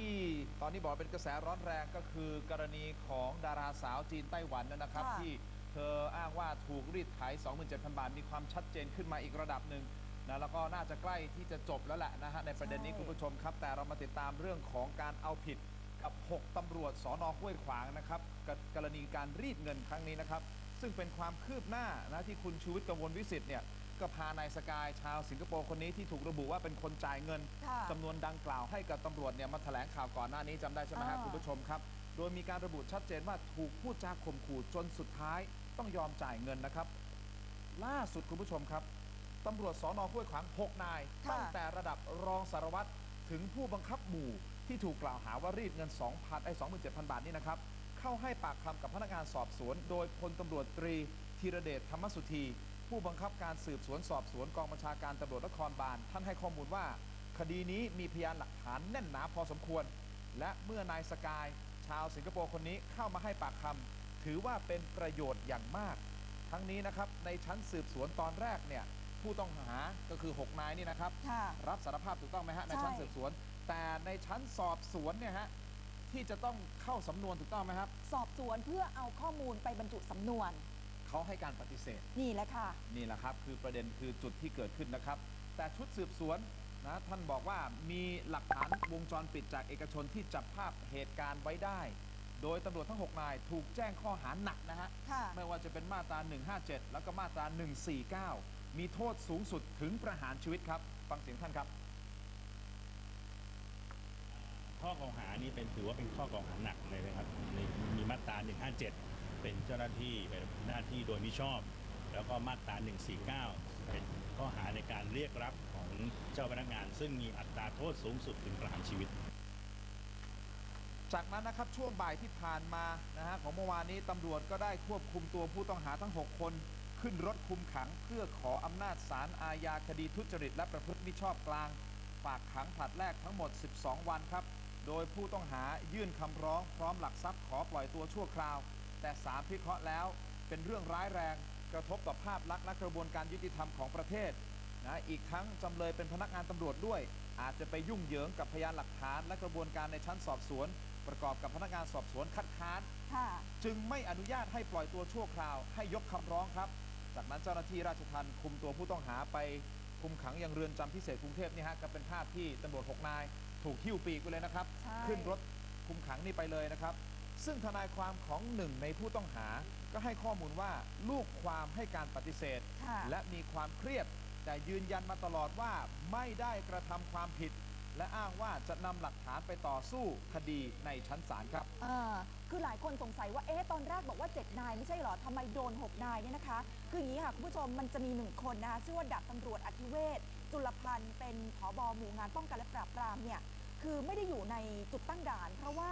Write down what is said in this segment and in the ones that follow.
ที่ตอนนี้บอกเป็นกระแสร้อนแรงก็คือกรณีของดาราสาวจีนไต้หวันนะครับ ค่ะ ที่เธออ้างว่าถูกรีดไถ 27,000 บาท มีความชัดเจนขึ้นมาอีกระดับหนึ่งนะแล้วก็น่าจะใกล้ที่จะจบแล้วแหละนะฮะในประเด็นนี้ใช่คุณผู้ชมครับ แต่เรามาติดตามเรื่องของการเอาผิดกับ 6ตำรวจสอนอห้วยขวางนะครับกับกรณีการรีดเงินครั้งนี้นะครับ ซึ่งเป็นความคืบหน้านะที่คุณชูวิทย์กมลวิสิทธิ์เนี่ย ก็พานายสกายชาวสิงคโปร์คนนี้ที่ถูกระบุว่าเป็นคนจ่ายเงินค่ะจำนวนดังกล่าวให้กับตำรวจเนี่ยมาแถลงข่าวก่อนหน้านี้จำได้ใช่ไหมฮะอ่า คุณผู้ชมครับ โดยมีการระบุชัดเจนว่าถูกพูดจาข่มขู่จนสุดท้ายต้องยอมจ่ายเงินนะครับ ล่าสุดคุณผู้ชมครับตำรวจสอนอห้วยขวาง 6 นาย ค่ะ ตั้งแต่ระดับรองสารวัตรถึงผู้บังคับหมู่ที่ถูกกล่าวหาว่ารีดเงิน 2,000ไอ้27,000 บาทนี่นะครับ เข้าให้ปากคำกับพนักงานสอบสวน โดยพลตำรวจตรีธีรเดชธรรมสุธี ผู้บังคับการสืบสวนสอบสวนกองบัญชาการตำรวจนครบาลท่านให้ข้อมูลว่า คดีนี้มีพยานหลักฐานแน่นหนาพอสมควร และเมื่อนายสกาย ชาวสิงคโปร์คนนี้เข้ามาให้ปากคำถือว่าเป็นประโยชน์อย่างมาก ทั้งนี้นะครับในชั้นสืบสวนตอนแรกเนี่ยผู้ต้องหาก็คือ 6 นายนี่นะครับค่ะรับสารภาพถูกต้องไหมฮะในใช่ชั้นสืบสวน แต่ในชั้นสอบสวนเนี่ยฮะที่จะต้องเข้าสำนวนถูกต้องไหมครับ สอบสวนเพื่อเอาข้อมูลไปบรรจุสำนวน เขาให้การปฏิเสธ นี่แหละค่ะ นี่แหละครับ คือประเด็นคือจุดที่เกิดขึ้นนะครับ แต่ชุดสืบสวนนะท่านบอกว่ามีหลักฐานวงจรปิดจากเอกชนที่จับภาพเหตุการณ์ไว้ได้ โดยตำรวจทั้ง 6 นายถูกแจ้งข้อหาหนักนะฮะ ค่ะ ไม่ว่าจะเป็นมาตรา 157 แล้วก็มาตรา 149 มีโทษสูงสุดถึงประหารชีวิตครับ ฟังเสียงท่านครับ ข้อกล่าวหานี้เป็นถือว่าเป็นข้อกล่าวหาหนักเลยนะครับในมีมาตรา 157 เป็นเจ้าหน้าที่เป็นหน้าที่โดยมิชอบ แล้วก็มาตรา 149 เป็นข้อหาในการเรียกรับของเจ้าพนักงาน ซึ่งมีอัตราโทษสูงสุดถึงประหารชีวิตจากนั้นนะครับช่วงบ่ายที่ผ่านมานะฮะของเมื่อวานนี้ตำรวจก็ได้ควบคุมตัวผู้ต้องหาทั้ง 6 คน ขึ้นรถคุมขังเพื่อขออำนาจศาลอาญาคดีทุจริตและประพฤติมิชอบกลาง ฝากขังผลัดแรกทั้งหมด 12 วันครับ โดยผู้ต้องหายื่นคำร้องพร้อมหลักทรัพย์ขอปล่อยตัวชั่วคราว แต่ศาลพิเคราะห์แล้วเป็นเรื่องร้ายแรงกระทบต่อภาพลักษณ์และกระบวนการยุติธรรมของประเทศนะอีกทั้งจำเลยเป็นพนักงานตำรวจด้วย อาจจะไปยุ่งเหยิงกับพยานหลักฐานและกระบวนการในชั้นสอบสวน ประกอบกับพนักงานสอบสวนคัดค้าน ค่ะ จึงไม่อนุญาตให้ปล่อยตัวชั่วคราว ให้ยกคำร้องครับ จากนั้นเจ้าหน้าที่ราชทัณฑ์คุมตัวผู้ต้องหาไปคุมขังยังเรือนจำพิเศษกรุงเทพนี่ฮะก็เป็นภาพที่ตำรวจหกนาย ถูกหิ้วปีกไปเลยนะครับ ใช่ ขึ้นรถคุมขังนี่ไปเลยนะครับ ซึ่งทนายความของหนึ่งในผู้ต้องหา ก็ให้ข้อมูลว่าลูกความให้การปฏิเสธ ค่ะและมีความเครียด แต่ยืนยันมาตลอดว่าไม่ได้กระทำความผิด และอ้างว่าจะนำหลักฐานไปต่อสู้คดีในชั้นศาลครับ อ่าคือหลายคนสงสัยว่า เอ๊ะ ตอนแรกบอกว่า 7 นายไม่ใช่เหรอ ทำไมโดน 6 นายเนี่ยนะคะ คืออย่างนี้ค่ะ คุณผู้ชม มันจะมีหนึ่งคนนะคะ ชื่อว่าดาบตำรวจอธิเวศจุลพันธ์ เป็นผอบอหมู่งานป้องกันและปราบปรามเนี่ย คือไม่ได้อยู่ในจุดตั้งด่าน เพราะว่า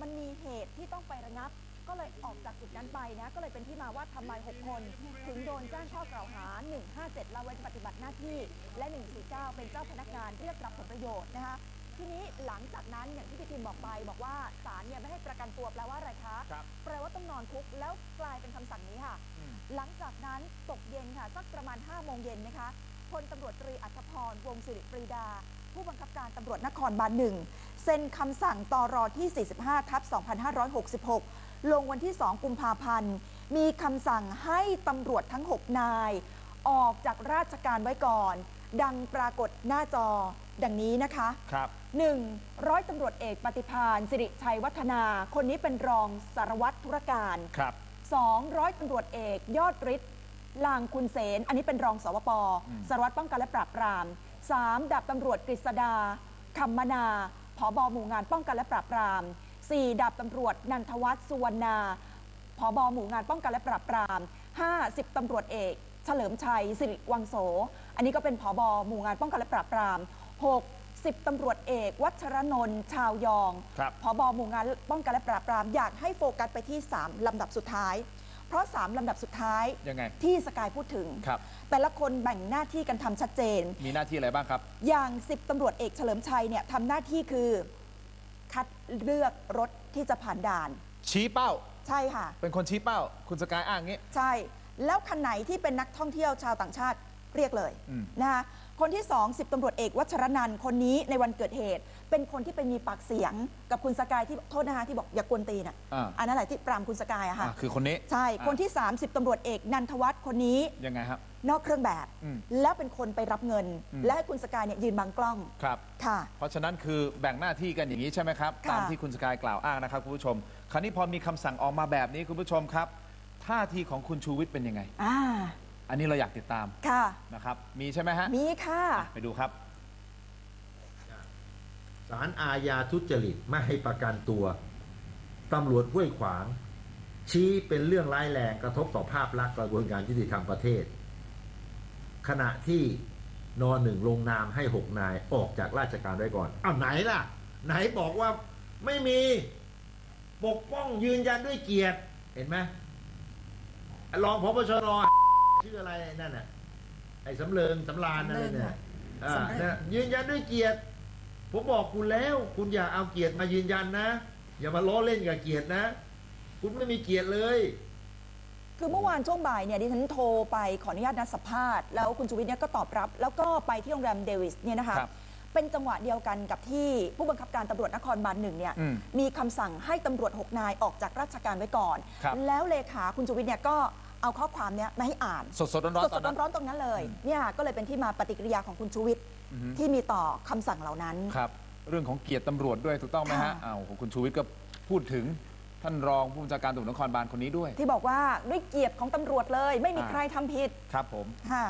มันมีเหตุที่ต้องไประงับ ก็เลยออกจากจุดนั้นไปนะ ก็เลยเป็นที่มาว่าทำไม 6 คน ถึงโดนแจ้งข้อกล่าวหา 157ละเว้นปฏิบัติหน้าที่ และ 149 เป็นเจ้าพนักงานเรียกรับผลประโยชน์นะคะทีนี้หลังจากนั้นอย่างที่พี่ทิมบอกไป บอกว่าศาลเนี่ยไม่ให้ประกันตัวแปลว่าอะไรคะครับ แปลว่าต้องนอนคุกแล้วกลายเป็นคำสั่งนี้ค่ะ อืม หลังจากนั้นตกเย็นค่ะสักประมาณ5โมงเย็นนะคะพลตำรวจตรีอัธพรวงศิริปรีดา ผู้บังคับการตำรวจนครบาลหนึ่งเซ็นคำสั่งตอรอที่ 45 ทับ 2566 ลงวันที่ 2 กุมภาพันธ์ มีคำสั่งให้ตำรวจทั้ง 6 นาย ออกจากราชการไว้ก่อน ดังปรากฏหน้าจอดังนี้นะคะครับ 1. ร้อยตำรวจเอกปฏิพานสิริชัยวัฒนา คนนี้เป็นรองสารวัตรธุรการครับ 2. ร้อยตำรวจเอกยอดฤทธิ์ลางคุณเสน อันนี้เป็นรองสวปอืมสารวัตรป้องกันและปราบปราม 3. ดาบตำรวจกฤษดาคำมนาผอบหมู่งานป้องกันและปราบปราม 4. ดาบตำรวจนันทวัฒน์สุวรรณาผอบหมู่งานป้องกันและปราบปราม 5. 10ตำรวจเอก เฉลิมชัยสิริวังโส อันนี้ก็เป็นผอบหมู่งานป้องกันและปราบปราม 6. 10ตำรวจเอก วัชรนนท์ชาวยองครับพบหมู่งานป้องกันและปราบปราม อยากให้โฟกัสไปที่ 3 ลำดับสุดท้าย เพราะ 3 ลำดับสุดท้ายยังไงที่สกายพูดถึง ครับแต่ละคนแบ่งหน้าที่กันทำชัดเจน มีหน้าที่อะไรบ้างครับ อย่าง 10ตำรวจเอกเฉลิมชัยเนี่ยทำหน้าที่คือ คัดเลือกรถที่จะผ่านด่าน ชี้เป้า ใช่ค่ะ เป็นคนชี้เป้า คุณสกายอ้างงี้ ใช่ แล้วคันไหนที่เป็นนักท่องเที่ยวชาวต่างชาติเรียกเลยอืม นะคะ คนที่สองสิบตำรวจเอกวัชรนันท์คนนี้ในวันเกิดเหตุ เป็นคนที่ไปมีปากเสียงกับคุณสกายที่โทษนะคะที่บอกอย่ากวนตีนอะอ่าอันนั้นแหละที่ปรามคุณสกายอะค่ะอะคือคนนี้ใช่อะคนที่ 30ตำรวจเอกนันทวัฒน์คนนี้ยังไงครับนอกเครื่องแบบอืมแล้วเป็นคนไปรับเงินอืมและให้คุณสกายเนี่ยยืนบังกล้องครับค่ะ เพราะฉะนั้นคือแบ่งหน้าที่กันอย่างนี้ใช่ไหมครับค่ะตามที่คุณสกายกล่าวอ้างนะครับคุณผู้ชม คราวนี้พอมีคำสั่งออกมาแบบนี้คุณผู้ชมครับ ท่าทีของคุณชูวิทย์เป็นยังไงอ่า อันนี้เราอยากติดตามค่ะ นะครับ มีใช่ไหมฮะมีค่ะอะ ไปดูครับ ศาลอาญาทุจริตไม่ให้ประกันตัว ตำรวจห้วยขวาง ชี้เป็นเรื่องร้ายแรงกระทบต่อภาพลักษณ์กระบวนการยุติธรรมประเทศ ขณะที่นอหนึ่งลงนามให้หกนายออกจากราชการไว้ก่อนอ้าวไหนล่ะ ไหนบอกว่าไม่มีปกป้องยืนยันด้วยเกียรติ เห็นไหมรองพบชน ชื่ออะไรนั่นน่ะ ไอ้สำเริงสำรานอะไรเนี่ยอ่าสำเริงเนี่ยยืนยันด้วยเกียรติ ผมบอกคุณแล้ว คุณอย่าเอาเกียรติมายืนยันนะ อย่ามาล้อเล่นกับเกียรตินะ คุณไม่มีเกียรติเลยคือเมื่อวานช่วงบ่ายเนี่ยดิฉันโทรไปขออนุญาตนัดสัมภาษณ์แล้วคุณชูวิทย์เนี่ยก็ตอบรับ แล้วก็ไปที่โรงแรมเดวิสเนี่ยนะคะครับเป็นจังหวะเดียวกันกับที่ผู้บังคับการตำรวจนครบาลหนึ่งเนี่ยอืมมีคำสั่งให้ตำรวจ 6 นายออกจากราชการไว้ก่อนครับแล้วเลขาคุณชูวิทย์เนี่ยก็ เอาข้อความเนี้ยมาให้อ่าน สดๆร้อนๆสตอดนนั้นๆร้อนๆตรงนั้นเลยเนี่ยก็เลยเป็นที่มาปฏิกิริยาของคุณชูวิทย์อือฮึ ที่มีต่อคำสั่งเหล่านั้น ครับ เรื่องของเกียรติตำรวจด้วยถูกต้องไหมฮะค่ะ อ้าวคุณชูวิทย์ก็พูดถึงท่านรองผู้บัญชาการตำรวจนครบาลคนนี้ด้วย ที่บอกว่าด้วยเกียรติของตำรวจเลย ไม่มีอ่า ใครทำผิดครับผม ค่ะ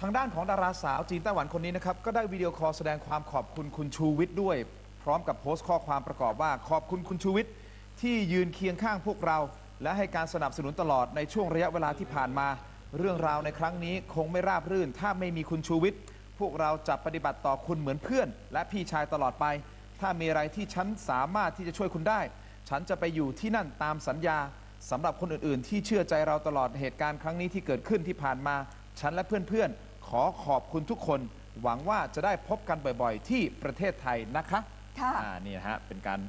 ทางด้านของดาราสาวจีนไต้หวันคนนี้นะครับ ก็ได้วิดีโอคอลแสดงความขอบคุณคุณชูวิทย์ด้วย พร้อมกับโพสต์ข้อความประกอบว่า ขอบคุณคุณชูวิทย์ที่ยืนเคียงข้างพวกเรา และให้การสนับสนุนตลอดในช่วงระยะเวลาที่ผ่านมา เรื่องราวในครั้งนี้คงไม่ราบรื่น ถ้าไม่มีคุณชูวิทย์พวกเราจะปฏิบัติต่อคุณเหมือนเพื่อน และพี่ชายตลอดไป ถ้ามีอะไรที่ฉันสามารถที่จะช่วยคุณได้ ฉันจะไปอยู่ที่นั่นตามสัญญาสำหรับคนอื่นๆ ที่เชื่อใจเราตลอดเหตุการณ์ครั้งนี้ที่เกิดขึ้นที่ผ่านมา ฉันและเพื่อนๆ ขอขอบคุณทุกคน หวังว่าจะได้พบกันบ่อยๆ ที่ประเทศไทยนะคะค่ะ อ่านี่นะฮะเป็นการ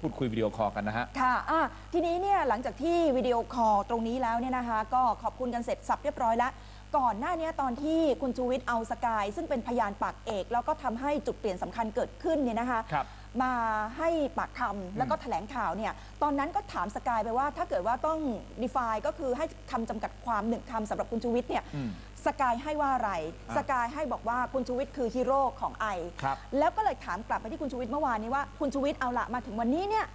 พูดคุยวิดีโอคอลกันนะฮะ ค่ะอะ ทีนี้เนี่ยหลังจากที่วิดีโอคอลตรงนี้แล้วเนี่ยนะคะ ก็ขอบคุณกันเสร็จสับเรียบร้อยแล้วก่อนหน้านี้ตอนที่คุณชูวิทย์เอาสกาย ซึ่งเป็นพยานปากเอก แล้วก็ทำให้จุดเปลี่ยนสำคัญเกิดขึ้นเนี่ยนะคะครับมาให้ปากคำแล้วก็แถลงข่าวเนี่ยตอนนั้นก็ถามสกายไปว่าถ้าเกิดว่าต้อง define ก็คือให้คำจำกัดความหนึ่งคำสำหรับคุณชูวิทย์เนี่ยอืม สกายให้ว่าอะไรอะสกายให้บอกว่าคุณชูวิทย์คือฮีโร่ของไอครับแล้วก็เลยถามกลับไปที่คุณชูวิทย์เมื่อวานนี้ว่าคุณชูวิทย์เอาละมาถึงวันนี้เนี่ย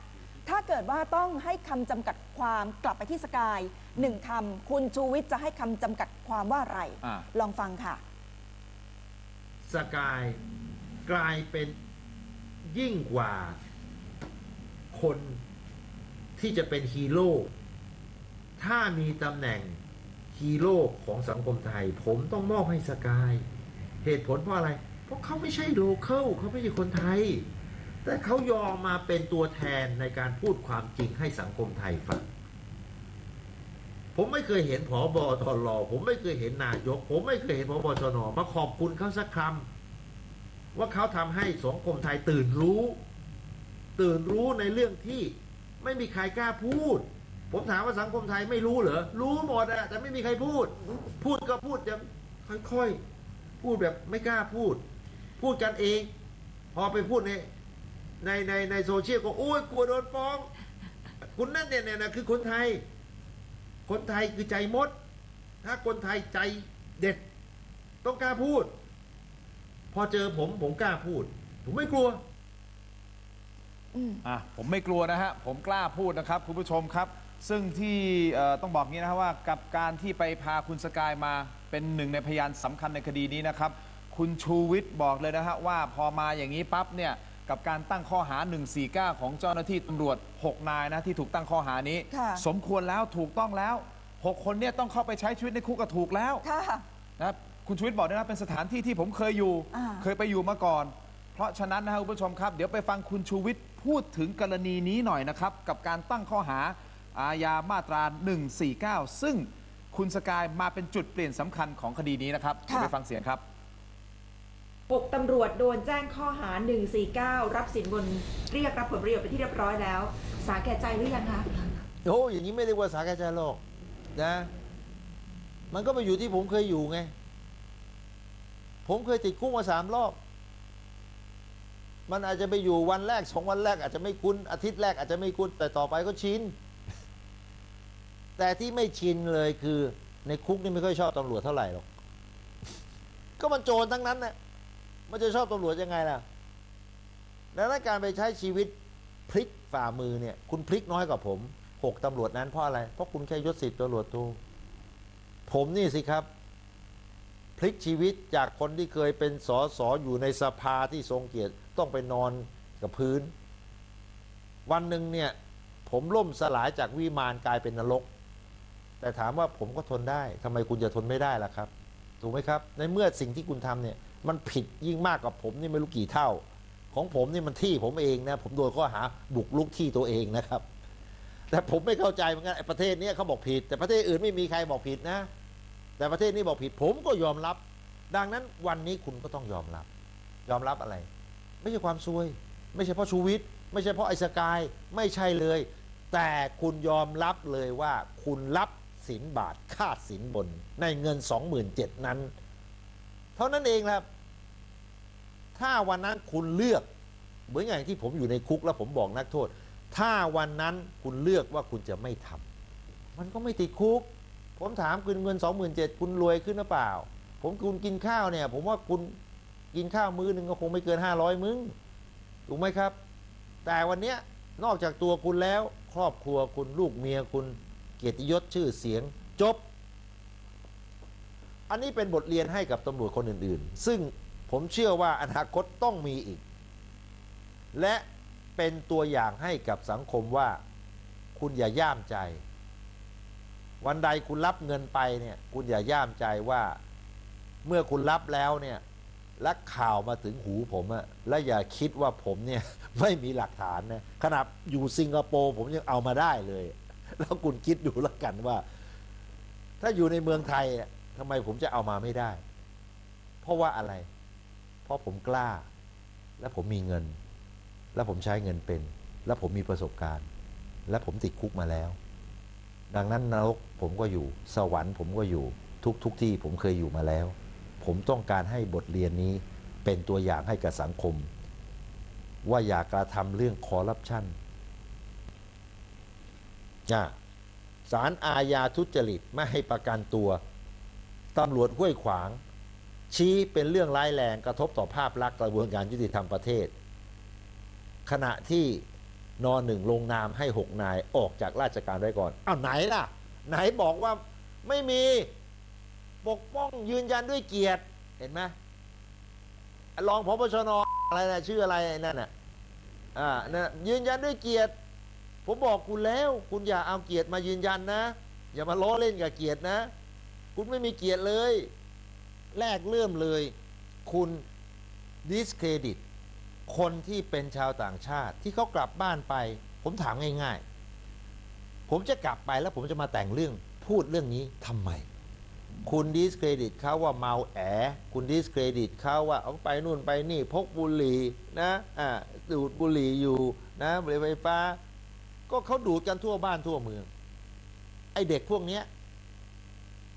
ถ้าเกิดว่าต้องให้คำจำกัดความกลับไปที่สกายหนึ่งคำคุณชูวิทย์จะให้คำจำกัดความว่าอะไรอ่าลองฟังค่ะ สกายกลายเป็นยิ่งกว่าคนที่จะเป็นฮีโร่ถ้ามีตำแหน่ง ฮีโร่ของสังคมไทย ผมต้องมอบให้สกาย เหตุผลเพราะอะไร เพราะเขาไม่ใช่โลเคอลเขาไม่ใช่คนไทย แต่เขายอมมาเป็นตัวแทนในการพูดความจริงให้สังคมไทยฟังผมไม่เคยเห็นผอบอทรผมไม่เคยเห็นนายก ผมไม่เคยเห็นผบชนมาขอบคุณเขาสักคำว่าเขาทำให้สังคมไทยตื่นรู้ ตื่นรู้ในเรื่องที่ไม่มีใครกล้าพูด ผมถามว่าสังคมไทยไม่รู้เหรอ รู้หมดอะแต่ไม่มีใครพูด พูดก็พูดแบบค่อยๆ พูดแบบไม่กล้าพูด พูดกันเอง พอไปพูดในในในในโซเชียลก็โอ้ยกลัวโดนฟ้อง คุณนั่นเนี่ยเนี่ยนะคือคนไทย คนไทยคือใจมด ถ้าคนไทยใจเด็ด ต้องกล้าพูด พอเจอผมผมกล้าพูด ผมไม่กลัวอืมอะผมไม่กลัวนะฮะ ผมกล้าพูดนะครับ คุณผู้ชมครับ ซึ่งที่เอ่อต้องบอกงี้นะครับว่ากับการที่ไปพาคุณสกายมาเป็นหนึ่งในพยานสำคัญในคดีนี้นะครับ คุณชูวิทย์บอกเลยนะฮะว่าพอมาอย่างนี้ปั๊บเนี่ยกับการตั้งข้อหา 149 ของเจ้าหน้าที่ตำรวจ 6 นายนะที่ถูกตั้งข้อหานี้ค่ะสมควรแล้วถูกต้องแล้ว 6 คนเนี่ยต้องเข้าไปใช้ชีวิตในคุกก็ถูกแล้วค่ะนะครับคุณชูวิทย์บอกด้วยนะเป็นสถานที่ที่ผมเคยอยู่อ่าเคยไปอยู่มาก่อน เพราะฉะนั้นนะครับคุณผู้ชมครับ เดี๋ยวไปฟังคุณชูวิทย์พูดถึงกรณีนี้หน่อยนะครับ กับการตั้งข้อหา อาญามาตรา 149 ซึ่งคุณสกายมาเป็นจุดเปลี่ยนสำคัญของคดีนี้นะครับเดี๋ยวไปฟังเสียงครับหกตำรวจโดนแจ้งข้อหา 149 รับสินบนเรียกรับผลประโยชน์ไปนที่เรียบร้อยแล้ว สาแก่ใจหรือยังคะโอ้อย่างนี้ไม่เรียกว่าสาแก่ใจหรอกนะ มันก็ไปอยู่ที่ผมเคยอยู่ไง ผมเคยติดคุกมาสามรอบ มันอาจจะไปอยู่วันแรกสองวันแรกอาจจะไม่คุ้นอาทิตย์แรกอาจจะไม่คุ้นแต่ต่อไปก็ชิน แต่ที่ไม่ชินเลยคือในคุกนี่ไม่ค่อยชอบตำรวจเท่าไหร่หรอก ก็มันโจรทั้งนั้นนะมันจะชอบตำรวจยังไงล่ะดังนั้นการไปใช้ชีวิตพลิกฝ่ามือเนี่ย คุณพลิกน้อยกว่าผมหกตำรวจนั้นเพราะอะไร เพราะคุณแค่ยศสิบตำรวจโทผมนี่สิครับ พลิกชีวิตจากคนที่เคยเป็นสอสออยู่ในสภาที่ทรงเกียรติต้องไปนอนกับพื้น วันหนึ่งเนี่ย ผมล่มสลายจากวิมานกลายเป็นนรก แต่ถามว่าผมก็ทนได้ทำไมคุณจะทนไม่ได้ล่ะครับ ถูกไหมครับ ในเมื่อสิ่งที่คุณทำเนี่ยมันผิดยิ่งมากกว่าผมนี่ไม่รู้กี่เท่า ของผมนี่มันที่ผมเองนะผมโดนข้อหาบุกลุกที่ตัวเองนะครับ แต่ผมไม่เข้าใจเหมือนกันประเทศนี้เขาบอกผิด แต่ประเทศอื่นไม่มีใครบอกผิดนะ แต่ประเทศนี้บอกผิดผมก็ยอมรับ ดังนั้นวันนี้คุณก็ต้องยอมรับ ยอมรับอะไร ไม่ใช่ความซวย ไม่ใช่เพราะชูวิทย์ไม่ใช่เพราะไอ้สกายไม่ใช่เลย แต่คุณยอมรับเลยว่าคุณรับ สินบาทค่าสินบน ในเงิน 27,000นั้น เท่านั้นเองครับ ถ้าวันนั้นคุณเลือก เหมือนอย่างที่ผมอยู่ในคุกแล้วผมบอกนักโทษ ถ้าวันนั้นคุณเลือกว่าคุณจะไม่ทำมันก็ไม่ติดคุก ผมถามคุณเงิน 27,000คุณรวยขึ้นหรือเปล่า ผมคุณกินข้าวเนี่ย ผมว่าคุณกินข้าวมื้อหนึ่งก็คงไม่เกิน 500มื้อถูกไหมครับ แต่วันเนี้ยนอกจากตัวคุณแล้ว ครอบครัวคุณลูกเมียคุณ เกียรติยศชื่อเสียงจบ อันนี้เป็นบทเรียนให้กับตำรวจคนอื่นๆ ซึ่งผมเชื่อว่าอนาคตต้องมีอีก และเป็นตัวอย่างให้กับสังคมว่าคุณอย่าย่ามใจ วันใดคุณรับเงินไปเนี่ยคุณอย่าย่ามใจว่าเมื่อคุณรับแล้วเนี่ยและข่าวมาถึงหูผมอะและอย่าคิดว่าผมเนี่ยไม่มีหลักฐานนะขนาดอยู่สิงคโปร์ผมยังเอามาได้เลย แล้วคุณคิดดูแล้วกันว่า ถ้าอยู่ในเมืองไทยทำไมผมจะเอามาไม่ได้ เพราะว่าอะไร เพราะผมกล้า และผมมีเงิน และผมใช้เงินเป็น และผมมีประสบการณ์ และผมติดคุกมาแล้ว ดังนั้นนรกผมก็อยู่ สวรรค์ผมก็อยู่ทุกทุกที่ผมเคยอยู่มาแล้ว ผมต้องการให้บทเรียนนี้เป็นตัวอย่างให้กับสังคม ว่าอย่ากระทำเรื่องคอร์รัปชันอะ ศาลอาญาทุจริตไม่ให้ประกันตัวตำรวจห้วยขวาง ชี้เป็นเรื่องร้ายแรงกระทบต่อภาพลักษณ์กระบวนการยุติธรรมประเทศ ขณะที่นอนหนึ่งลงนามให้หกนายออกจากราชการไว้ก่อนอ้าวไหนล่ะ ไหนบอกว่าไม่มีปกป้องยืนยันด้วยเกียรติเห็นไหมรองพบชนอะไรนะชื่ออะไรนั่นน่ะอ่านะยืนยันด้วยเกียรติ ผมบอกคุณแล้ว คุณอย่าเอาเกียรติมายืนยันนะ อย่ามาล้อเล่นกับเกียรตินะ คุณไม่มีเกียรติเลย แรกเริ่มเลย คุณดิสเครดิตคนที่เป็นชาวต่างชาติ ที่เขากลับบ้านไป ผมถามง่ายๆ ผมจะกลับไปแล้วผมจะมาแต่งเรื่องพูดเรื่องนี้ทำไม คุณดิสเครดิตเขาว่าเมาแอ คุณดิสเครดิตเขาว่าเอาไปนู่นไปนี่พกบุหรี่นะอ่าดูดบุหรี่อยู่นะบุหรี่ไฟฟ้า ก็เขาดูดกันทั่วบ้านทั่วเมือง ไอเด็กพวกเนี้ย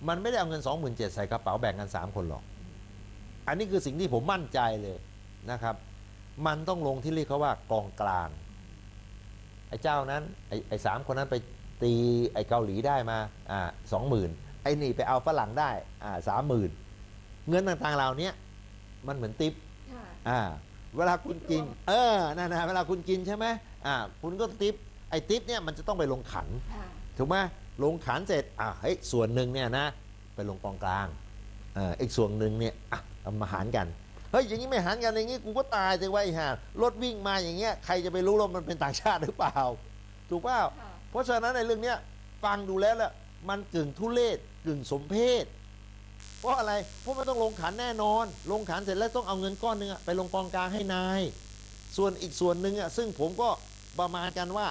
มันไม่ได้เอาเงิน27,000ใส่กระเป๋าแบ่งกัน3คนหรอก อันนี้คือสิ่งที่ผมมั่นใจเลยนะครับ มันต้องลงที่เรียกเขาว่ากองกลาง ไอ้เจ้านั้น ไอ้ไอ้สามคนนั้นไปตีไอ้เกาหลีได้มาอ่าสองหมื่นไอ้นี่ไปเอาฝรั่งได้อ่าสามหมื่นเงินต่างๆเหล่านี้มันเหมือนติปค่ะอ่าเวลาคุณกินรวมเออนั่นนะเวลาคุณกินใช่ไหมอ่า คุณก็ติป ไอ้ติปเนี่ยมันจะต้องไปลงขันค่ะถูกไหมลงขันเสร็จอะเฮ้ยส่วนหนึ่งเนี่ยนะไปลงกองกลางเอออีกส่วนหนึ่งเนี่ยอะเอามาหารกัน เฮ้ยอย่างนี้ไม่หารกันอย่างนี้กูก็ตายสิว่าไอ้ห่ารถวิ่งมาอย่างเงี้ยใครจะไปรู้ว่ามันเป็นต่างชาติหรือเปล่า ถูกเปล่าค่ะเพราะฉะนั้นในเรื่องเนี้ยฟังดูแล้วแหละมันกึ่งทุเลศกึ่งสมเพศเพราะอะไรเพราะมันต้องลงขันแน่นอน ลงขันเสร็จแล้วต้องเอาเงินก้อนหนึงอะไปลงกองกลางให้นาย ส่วนอีกส่วนหนึ่งอะซึ่งผมก็ประมาณกันว่า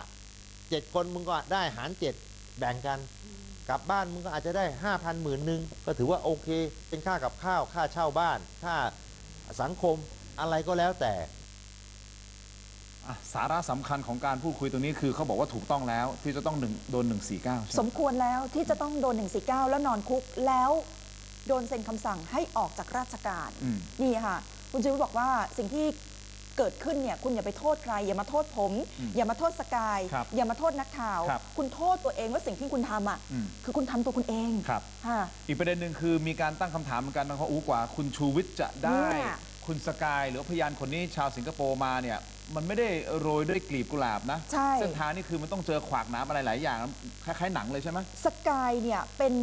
เจ็ดคนมึงก็ได้หารเจ็ดแบ่งกัน กลับบ้านมึงก็อาจจะได้ห้าพันหมื่นหนึ่งก็ถือว่าโอเค เป็นค่ากับข้าวค่าเช่าบ้าน ค่าสังคมอะไรก็แล้วแต่อะสาระสำคัญของการพูดคุยตรงนี้คือเขาบอกว่าถูกต้องแล้วที่จะต้องหนึ่งโดน 149ใช่สไหมมควรแล้วที่จะต้องโดน 149 แล้วนอนคุกแล้วโดนเซ็นคำสั่งให้ออกจากราชการอืมนี่ค่ะ คุณชูวิทย์บอกว่าสิ่งที่ เกิดขึ้นเนี่ยคุณอย่าไปโทษใคร อย่ามาโทษผมอืมอย่ามาโทษสกาย ครับอย่ามาโทษนักข่าว ครับคุณโทษตัวเองว่าสิ่งที่คุณทำอะอืม คือคุณทำตัวคุณเองครับ ค่ะ อีกประเด็นหนึ่งคือมีการตั้งคำถามเหมือนกันนะครับอู้กว่าคุณชูวิทย์จะได้เนี่ย คุณสกายหรือว่าพยานคนนี้ชาวสิงคโปร์มาเนี่ย มันไม่ได้โรยด้วยกลีบกุหลาบนะ ใช่ เส้นทางนี่คือมันต้องเจอขวากหน้ำอะไรหลายอย่าง คล้ายๆหนังเลยใช่ไหม สกายเนี่ยเป็น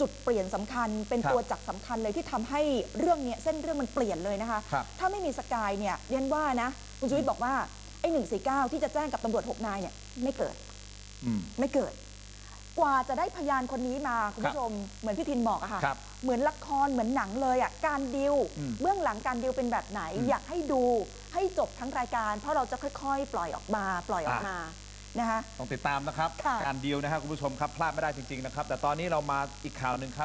จุดเปลี่ยนสำคัญ เป็นครับตัวจักรสำคัญเลยที่ทำให้เรื่องเนี้ยเส้นเรื่องมันเปลี่ยนเลยนะคะ ครับ ถ้าไม่มีสกายเนี่ยเรียนว่านะ คุณชูวิทย์บอกว่าไอ้หนึ่งสี่เก้าที่จะแจ้งกับตำรวจหกนายเนี่ยไม่เกิด อืม ไม่เกิด กว่าจะได้พยานคนนี้มาคุณครับผู้ชมเหมือนพี่ทินบอกอะค่ะ ครับเหมือนละครเหมือนหนังเลยอะการดิวอืมเบื้องหลังการดิวเป็นแบบไหนอืมอยากให้ดูให้จบทั้งรายการ เพราะเราจะค่อยๆ ปล่อยออกมาปล่อยออกอะมานะคะ ต้องติดตามนะครับ ค่ะ การดีลนะครับคุณผู้ชมครับพลาดไม่ได้จริงๆนะครับ แต่ตอนนี้เรามาอีกข่าวหนึ่งครับ